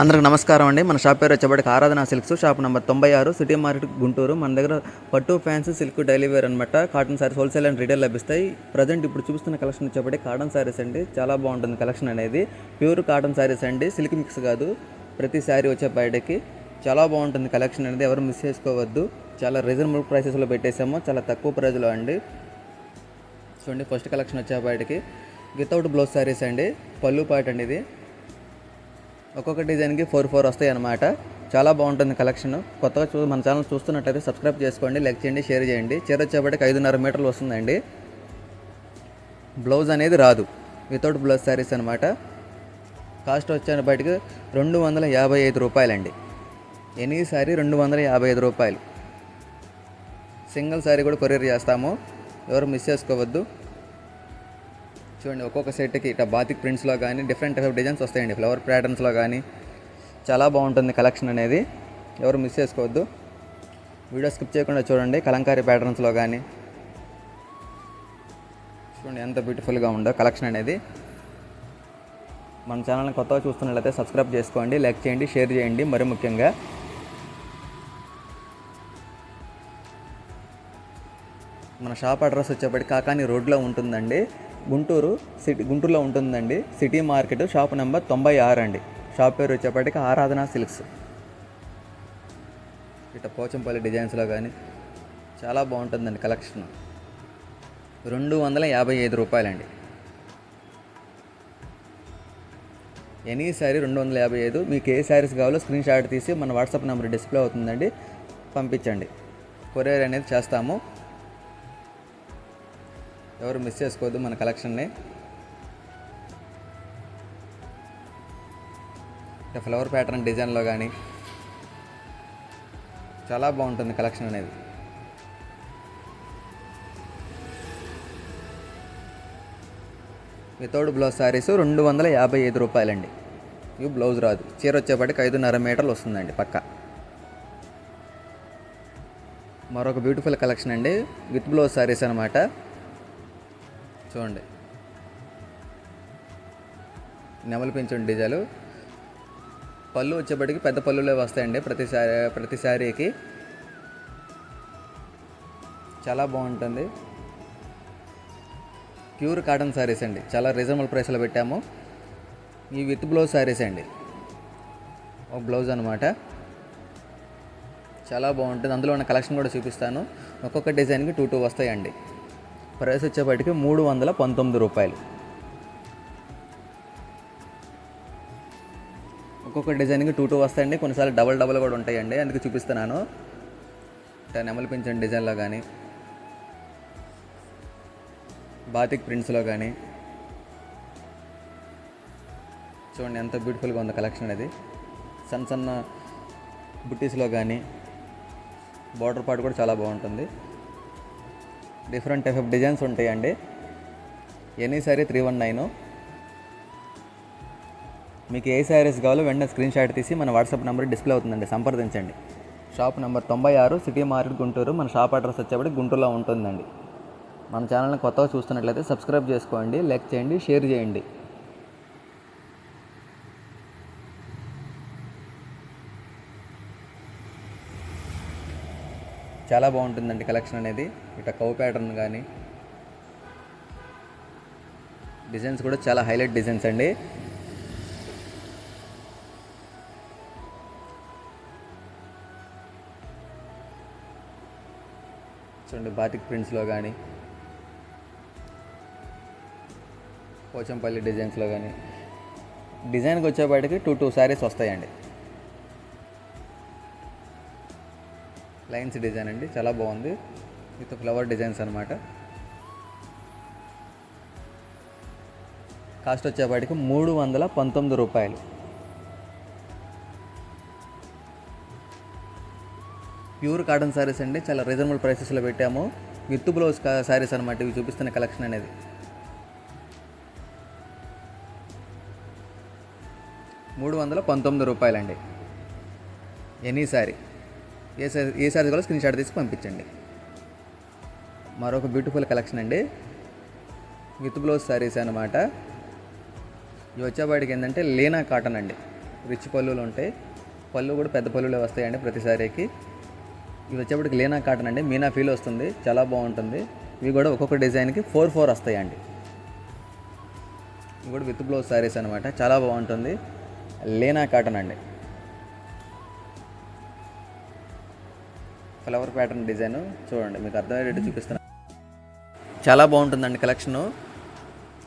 అందరికి నమస్కారం అండి. మన షాప్ పేరు వచ్చేప్పటికి ఆరాధన సిల్క్స్ షాప్ నెంబర్ తొంభై ఆరు సిటీ మార్కెట్ గుంటూరు. మన దగ్గర పట్టు ఫ్యాన్స్ సిల్క్ డైలీ వేర్ అనమాట cotton saris wholesale and retail లభిస్తాయి. ప్రజెంట్ ఇప్పుడు చూపిస్తున్న కలెక్షన్ వచ్చేప్పటికి కాటన్ శారీస్ అండి. చాలా బాగుంటుంది కలెక్షన్ అనేది. ప్యూర్ కాటన్ శారీస్ అండి. సిల్క్ మిక్స్ కాదు. ప్రతి శారీ వచ్చే బయటకి చాలా బాగుంటుంది కలెక్షన్ అనేది. ఎవరు మిస్ చేసుకోవద్దు. చాలా రీజనబుల్ ప్రైసెస్లో పెట్టేసాము. చాలా తక్కువ ప్రైజ్లో అండి. చూడండి ఫస్ట్ కలెక్షన్ వచ్చే బయటకి. వితౌట్ బ్లౌజ్ శారీస్ అండి. పళ్ళు పాట అండి ఇది. ఒక్కొక్క డిజైన్కి ఫోర్ ఫోర్ వస్తాయి అన్నమాట. చాలా బాగుంటుంది కలెక్షన్. కొత్తగా చూ మన ఛానల్ చూస్తున్నట్టయితే సబ్స్క్రైబ్ చేసుకోండి లైక్ చేయండి షేర్ చేయండి. చీర వచ్చేపటికి ఐదున్నర మీటర్లు వస్తుందండి. బ్లౌజ్ అనేది రాదు. వితౌట్ బ్లౌజ్ శారీస్ అనమాట కాస్ట్ వచ్చే బయటకు రెండు వందల యాభై ఐదు రూపాయలండి. ఎనీ శారీ రెండు వందల యాభై ఐదు రూపాయలు. సింగిల్ శారీ కూడా కొరియర్ చేస్తాము. ఎవరు మిస్ చేసుకోవద్దు. చూడండి ఒక్కొక్క సెట్కి ఇట్లా బాతిక్ ప్రింట్స్లో కానీ డిఫరెంట్ టైప్ ఆఫ్ డిజైన్స్ వస్తాయండి. ఫ్లవర్ ప్యాటర్న్స్లో కానీ చాలా బాగుంటుంది కలెక్షన్ అనేది. ఎవరు మిస్ చేసుకోవద్దు. వీడియో స్కిప్ చేయకుండా చూడండి కలంకారీ ప్యాటర్న్స్లో కానీ చూడండి ఎంత బ్యూటిఫుల్గా ఉందో కలెక్షన్ అనేది. మన ఛానల్ని కొత్తగా చూస్తున్నట్లయితే సబ్స్క్రైబ్ చేసుకోండి లైక్ చేయండి షేర్ చేయండి. మరి ముఖ్యంగా మన షాప్ అడ్రస్ వచ్చేప్పటికి కాకాని రోడ్లో ఉంటుందండి. గుంటూరు సిటీ గుంటూరులో ఉంటుందండి. సిటీ మార్కెట్ షాప్ నెంబర్ తొంభై ఆరు అండి. షాప్ పేరు వచ్చేప్పటికి ఆరాధన సిల్క్స్. ఇట్లా పోచంపల్లి డిజైన్స్లో కానీ చాలా బాగుంటుందండి కలెక్షన్. రెండు వందల యాభై ఐదు రూపాయలండి. ఎనీ శారీ రెండు వందల యాభై ఐదు. మీకు ఏ శారీస్ కావాలో స్క్రీన్ షాట్ తీసి మన వాట్సాప్ నెంబర్ డిస్ప్లే అవుతుందండి. పంపించండి. కొరియర్ అనేది చేస్తాము. ఎవరు మిస్ చేసుకోవద్దు మన కలెక్షన్ని అంటే ఫ్లవర్ ప్యాటర్న్ డిజైన్లో కానీ చాలా బాగుంటుంది కలెక్షన్ అనేది. వితౌట్ బ్లౌజ్ శారీస్ రెండు వందల యాభై ఐదు రూపాయలండి. ఇవి బ్లౌజ్ రాదు. చీర వచ్చేపాటికి ఐదున్నర మీటర్లు వస్తుందండి పక్క. మరొక బ్యూటిఫుల్ కలెక్షన్ అండి. విత్ బ్లౌజ్ శారీస్ అనమాట చూడండి. నెమలి పెంచండి డిజైలు. పళ్ళు వచ్చేప్పటికి పెద్ద పళ్ళులే వస్తాయండి ప్రతిసారి శారీ ప్రతి శారీకి చాలా బాగుంటుంది. ప్యూర్ కాటన్ శారీస్ అండి. చాలా రీజనబుల్ ప్రైస్లో పెట్టాము. ఈ విత్ బ్లౌజ్ శారీస్ అండి. ఒక బ్లౌజ్ అనమాట చాలా బాగుంటుంది. అందులో ఉన్న కలెక్షన్ కూడా చూపిస్తాను. ఒక్కొక్క డిజైన్కి టూ టూ వస్తాయండి. ప్రైస్ వచ్చేప్పటికి మూడు వందల పంతొమ్మిది రూపాయలు. ఒక్కొక్క డిజైన్కి టూ టూ వస్తాయండి కొన్నిసార్లు డబల్ డబల్ కూడా ఉంటాయండి అందుకే చూపిస్తున్నాను. ఇట్లా నెమలి పెంచిన డిజైన్లో కానీ బాతిక్ ప్రింట్స్లో కానీ చూడండి ఎంత బ్యూటిఫుల్గా ఉంది కలెక్షన్ అది సన్న సన్న బుట్టీస్లో కానీ బార్డర్ పార్ట్ కూడా చాలా బాగుంటుంది. డిఫరెంట్ టైప్ ఆఫ్ డిజైన్స్ ఉంటాయండి. Any sari three one nine. మీకు ఏ శారీస్ కావాలో వెంటనే స్క్రీన్ షాట్ తీసి మన వాట్సాప్ నెంబర్ డిస్ప్లే అవుతుందండి. సంప్రదించండి. షాప్ నెంబర్ తొంభై ఆరు సిటీ మార్కెట్ గుంటూరు మన షాప్ అడ్రస్ వచ్చేప్పటికి గుంటూరులో ఉంటుందండి. మన ఛానల్ని కొత్తగా చూస్తున్నట్లయితే సబ్స్క్రైబ్ చేసుకోండి లైక్ చేయండి షేర్ చేయండి. చాలా బాగుంటుందండి కలెక్షన్ అనేది. ఇట్లా కౌ ప్యాటర్న్ కానీ డిజైన్స్ కూడా చాలా హైలైట్ డిజైన్స్ అండి. చూడండి బాతిక్ ప్రింట్స్లో కానీ పోచంపల్లి డిజైన్స్లో కానీ డిజైన్కి వచ్చేపాటికి టూ టూ శారీస్ వస్తాయండి. లైన్స్ డిజైన్ అండి చాలా బాగుంది. విత్ ఫ్లవర్ డిజైన్స్ అనమాట కాస్ట్ వచ్చేపాటికి మూడు వందల పంతొమ్మిది రూపాయలు. ప్యూర్ కాటన్ శారీస్ అండి చాలా రీజనబుల్ ప్రైసెస్లో పెట్టాము. విత్ బ్లౌజ్ శారీస్ అనమాట ఇవి చూపిస్తున్న కలెక్షన్ అనేది. మూడు వందల పంతొమ్మిది రూపాయలండి. Any sari a sari a sari కూడా స్క్రీన్ షాట్ తీసి పంపించండి. మరొక బ్యూటిఫుల్ కలెక్షన్ అండి. విత్ బ్లౌజ్ శారీస్ అనమాట ఇవి వచ్చేవాడికి ఏంటంటే లీనా కాటన్ అండి. రిచ్ పళ్ళులు ఉంటాయి. పళ్ళు కూడా పెద్ద పళ్ళులే వస్తాయండి ప్రతి శారీకి. ఇవి వచ్చేప్పటికి లీనా కాటన్ అండి. మీనా ఫీల్ వస్తుంది. చాలా బాగుంటుంది. ఇవి కూడా ఒక్కొక్క డిజైన్కి ఫోర్ ఫోర్ వస్తాయండి. ఇవి కూడా విత్ బ్లౌజ్ శారీస్ అనమాట చాలా బాగుంటుంది. లీనా కాటన్ అండి. ఫ్లవర్ ప్యాటర్న్ డిజైన్ చూడండి మీకు అర్థమయ్యేటట్టు చూపిస్తున్నాను చాలా బాగుంటుందండి కలెక్షను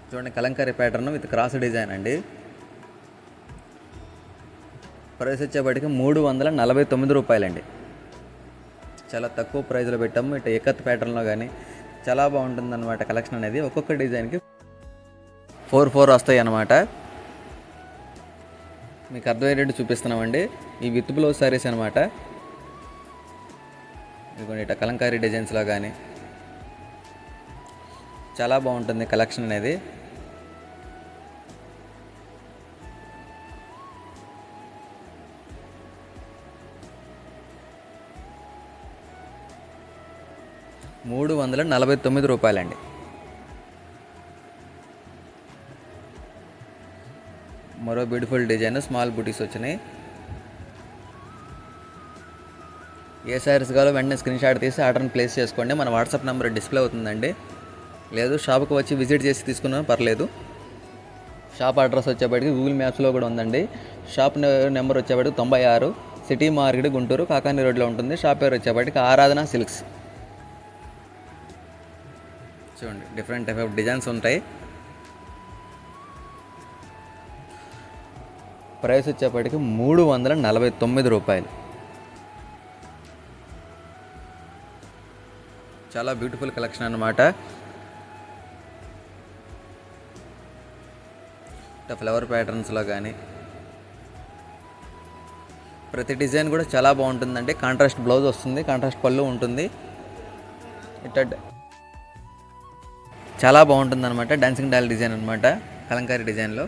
చూడండి Kalamkari pattern with cross design అండి. ప్రైస్ వచ్చేప్పటికి మూడు వందల నలభై తొమ్మిది రూపాయలండి. చాలా తక్కువ ప్రైస్లో పెట్టాము ఇటు ఏకత్ ప్యాటర్న్లో కానీ చాలా బాగుంటుంది అనమాట కలెక్షన్ అనేది. ఒక్కొక్క డిజైన్కి ఫోర్ ఫోర్ వస్తాయి అన్నమాట మీకు అర్థమయ్యేటట్టు చూపిస్తున్నామండి. ఈ విత్ బ్లౌజ్ సారీస్ అనమాట ఇదిగోండి ఇట్లా కలంకారీ డిజైన్స్లో కానీ చాలా బాగుంటుంది కలెక్షన్ అనేది. మూడు వందల నలభై తొమ్మిది రూపాయలండి. మరో బ్యూటిఫుల్ డిజైన్ స్మాల్ బూటీస్ వచ్చినాయి. ఏ శారీస్ కావాలో వెంటనే స్క్రీన్ షాట్ తీసి ఆర్డర్ని ప్లేస్ చేసుకోండి. మన వాట్సాప్ నెంబర్ డిస్ప్లే అవుతుందండి. లేదు షాప్కి వచ్చి విజిట్ చేసి తీసుకున్నా పర్లేదు. షాప్ అడ్రస్ వచ్చేప్పటికి గూగుల్ మ్యాప్స్లో కూడా ఉందండి. షాప్ నెంబర్ వచ్చేప్పటికి తొంభై ఆరు సిటీ మార్కెట్ గుంటూరు కాకాని రోడ్లో ఉంటుంది. షాప్ పేరు వచ్చేప్పటికి ఆరాధన సిల్క్స్. చూడండి డిఫరెంట్ టైప్ ఆఫ్ డిజైన్స్ ఉంటాయి. ప్రైస్ వచ్చేప్పటికి మూడు వందల నలభై తొమ్మిది రూపాయలు. చాలా బ్యూటిఫుల్ కలెక్షన్ అనమాట ఫ్లవర్ ప్యాటర్న్స్లో కానీ ప్రతి డిజైన్ కూడా చాలా బాగుంటుందండి. కాంట్రాస్ట్ బ్లౌజ్ వస్తుంది కాంట్రాస్ట్ పళ్ళు ఉంటుంది. ఇట్లా చాలా బాగుంటుంది అనమాట డాన్సింగ్ డాల్ డిజైన్ అనమాట కలంకారీ డిజైన్లో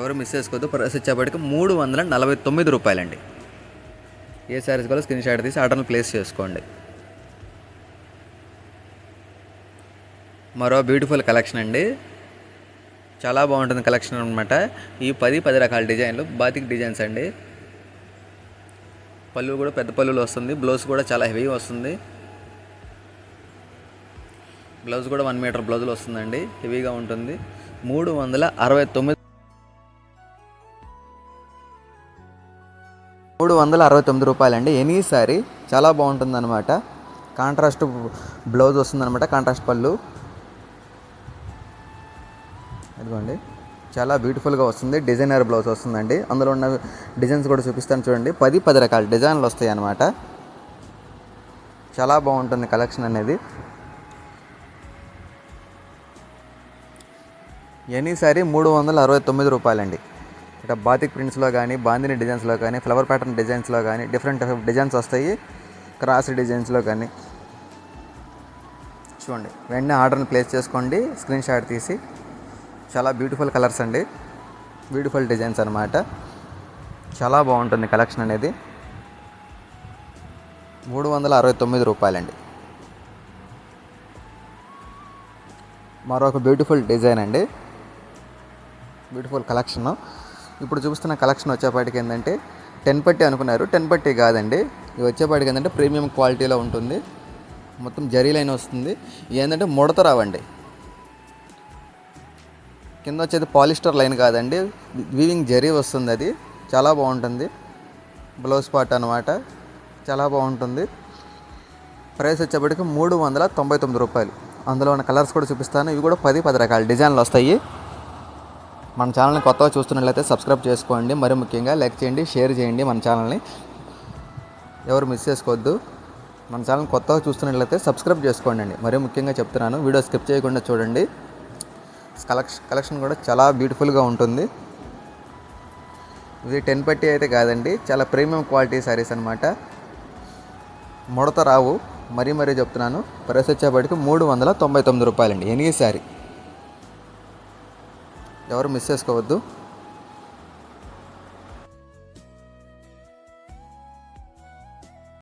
ఎవరు మిస్ చేసుకోవద్దు ప్రైస్ వచ్చేప్పటికి మూడు వందల నలభై తొమ్మిది రూపాయలండి. ఏ శారీస్ కూడా స్క్రీన్ షాట్ తీసి ఆర్డర్ని ప్లేస్ చేసుకోండి. మరో బ్యూటిఫుల్ కలెక్షన్ అండి. చాలా బాగుంటుంది కలెక్షన్ అనమాట ఈ పది పది రకాల డిజైన్లు బాతిక్ డిజైన్స్ అండి. పళ్ళు కూడా పెద్ద పళ్ళులు వస్తుంది. బ్లౌజ్ కూడా చాలా హెవీ వస్తుంది. బ్లౌజ్ కూడా వన్ మీటర్ బ్లౌజులు వస్తుందండి. హెవీగా ఉంటుంది. మూడు వందల అరవై తొమ్మిది మూడు వందల అరవై తొమ్మిది రూపాయలండి. ఎనీ సారీ చాలా బాగుంటుంది అనమాట కాంట్రాస్ట్ బ్లౌజ్ వస్తుందన్నమాట కాంట్రాస్ట్ పళ్ళు. చాలా బ్యూటిఫుల్గా వస్తుంది. డిజైనర్ బ్లౌజ్ వస్తుందండి. అందులో ఉన్న డిజైన్స్ కూడా చూపిస్తాను చూడండి. పది పది రకాల డిజైన్లు వస్తాయి అన్నమాట. చాలా బాగుంటుంది కలెక్షన్ అనేది. ఎనీ సారీ మూడు వందల అరవై తొమ్మిది రూపాయలండి. ఇక బాతిక్ ప్రింట్స్లో కానీ బాందిని డిజైన్స్లో కానీ ఫ్లవర్ ప్యాటర్న్ డిజైన్స్లో కానీ డిఫరెంట్ డిజైన్స్ వస్తాయి. క్రాస్ డిజైన్స్లో కానీ. చూడండి. వెంటనే ఆర్డర్ని ప్లేస్ చేసుకోండి. స్క్రీన్ షాట్ తీసి. చాలా బ్యూటిఫుల్ కలర్స్ అండి. బ్యూటిఫుల్ డిజైన్స్ అనమాట చాలా బాగుంటుంది కలెక్షన్ అనేది. మూడు వందల అరవై తొమ్మిది రూపాయలండి. మరొక బ్యూటిఫుల్ డిజైన్ అండి. బ్యూటిఫుల్ కలెక్షన్ ఇప్పుడు చూపిస్తున్న కలెక్షన్ వచ్చేపాటికి ఏంటంటే టెన్ పట్టి అనుకున్నారు. టెన్ పట్టి కాదండి. ఇవి వచ్చేపాటికి ఏంటంటే ప్రీమియం క్వాలిటీలో ఉంటుంది. మొత్తం జరీ లైన్ వస్తుంది ఏంటంటే ముడత రావండి. కింద వచ్చేది పాలిస్టర్ లైన్ కాదండి. వీవింగ్ జరీ వస్తుంది అది. చాలా బాగుంటుంది. బ్లౌజ్ పార్ట్ అనమాట చాలా బాగుంటుంది. ప్రైస్ వచ్చేప్పటికి మూడు వందల తొంభై తొమ్మిది రూపాయలు. అందులో ఉన్న కలర్స్ కూడా చూపిస్తాను. ఇవి కూడా పది పది రకాల డిజైన్లు వస్తాయి. మన ఛానల్ని కొత్తగా చూస్తున్నట్లయితే సబ్స్క్రైబ్ చేసుకోండి. మరి ముఖ్యంగా లైక్ చేయండి షేర్ చేయండి మన ఛానల్ని ఎవరు మిస్ చేసుకోవద్దు. మన ఛానల్ కొత్తగా చూస్తున్నట్లయితే సబ్స్క్రైబ్ చేసుకోండి అండి. మరీ ముఖ్యంగా చెప్తున్నాను వీడియో స్కిప్ చేయకుండా చూడండి. కలెక్షన్ కలెక్షన్ కూడా చాలా బ్యూటిఫుల్గా ఉంటుంది. ఇది టెన్ పట్టి అయితే కాదండి చాలా ప్రీమియం క్వాలిటీ శారీస్ అనమాట ముడత రావు మరీ మరీ చెప్తున్నాను ప్రైస్ వచ్చేపటికి మూడు వందల తొంభై తొమ్మిది రూపాయలండి ఎనీ శారీ. ఎవరు మిస్ చేసుకోవద్దు.